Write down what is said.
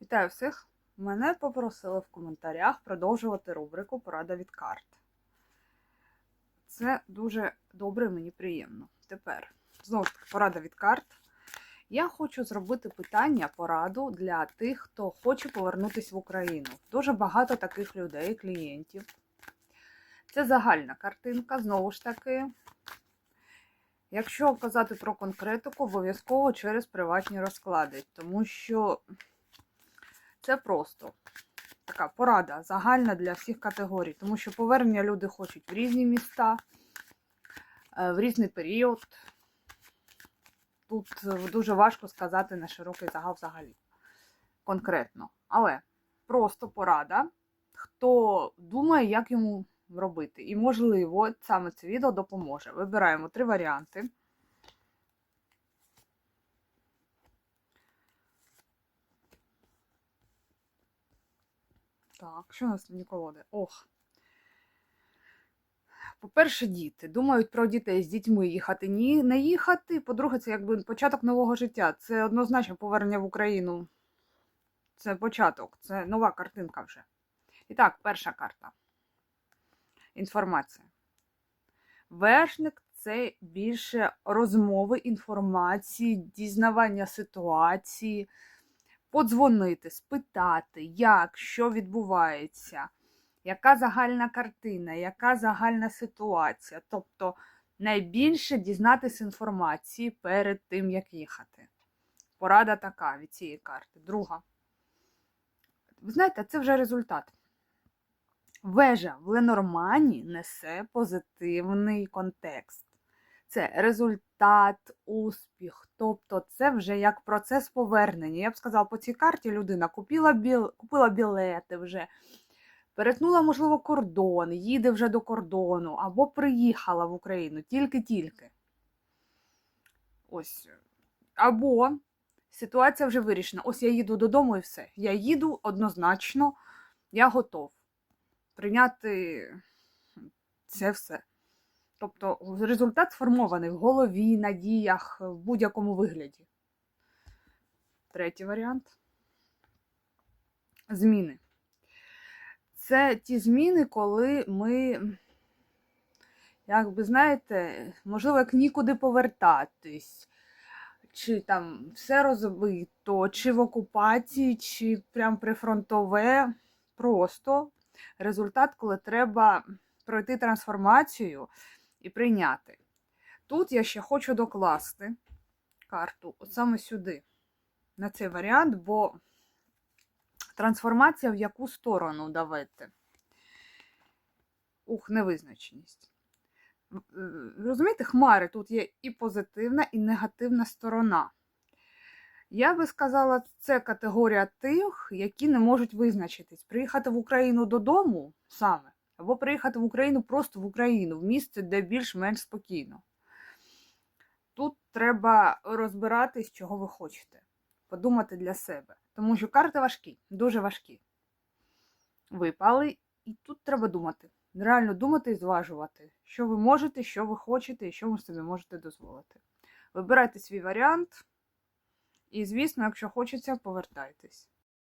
Вітаю всіх! Мене попросили в коментарях продовжувати рубрику Порада від карт. Це дуже добре, мені приємно. Тепер, знову ж таки, порада від карт. Я хочу зробити питання, пораду для тих, хто хоче повернутися в Україну. Дуже багато таких людей, клієнтів. Це загальна картинка, знову ж таки. Якщо казати про конкретику, обов'язково через приватні розклади, тому що це просто така порада загальна для всіх категорій, тому що повернення люди хочуть в різні міста, е, в різний період. Тут дуже важко сказати на широкий загал взагалі конкретно. Але просто порада, хто думає, як йому робити. І, можливо, саме це відео допоможе. Вибираємо три варіанти. Так, що у нас на колоди? Ох. По-перше, діти. Думають про дітей з дітьми їхати. Ні, не їхати. По-друге, це якби початок нового життя. Це однозначно повернення в Україну. Це початок, це нова картинка вже. І так, перша карта. Інформація. Вершник це більше розмови, інформації, дізнавання ситуації, подзвонити, спитати, як, що відбувається, яка загальна картина, яка загальна ситуація. Тобто найбільше дізнатися інформації перед тим, як їхати. Порада така від цієї карти. Друга. Ви знаєте, це вже результат. Вежа в Ленормані несе позитивний контекст. Це результат, успіх. Тобто це вже як процес повернення. Я б сказала, по цій карті людина купила, біл... купила білети вже, перетнула, можливо, кордон, їде вже до кордону, або приїхала в Україну тільки-тільки. Ось. Або ситуація вже вирішена. Ось я їду додому і все. Я їду однозначно, я готов прийняти це все. Тобто результат сформований в голові, на діях, в будь-якому вигляді. Третій варіант. Зміни. Це ті зміни, коли ми, як би знаєте, можливо, як нікуди повертатись, чи там все розбито, чи в окупації, чи прям прифронтове. Просто результат, коли треба пройти трансформацію і прийняти. Тут я ще хочу докласти карту от саме сюди, на цей варіант, бо трансформація в яку сторону давайте. Ух, невизначеність. Розумієте, хмари тут є і позитивна, і негативна сторона. Я би сказала, це категорія тих, які не можуть визначитись. Приїхати в Україну додому саме, або приїхати в Україну просто в Україну, в місце, де більш-менш спокійно. Тут треба розбиратись, чого ви хочете, подумати для себе. Тому що карти важкі, дуже важкі. Випали, і тут треба думати. Реально думати і зважувати, що ви можете, що ви хочете і що ви собі можете дозволити. Вибирайте свій варіант. І, звісно, якщо хочеться, повертайтесь.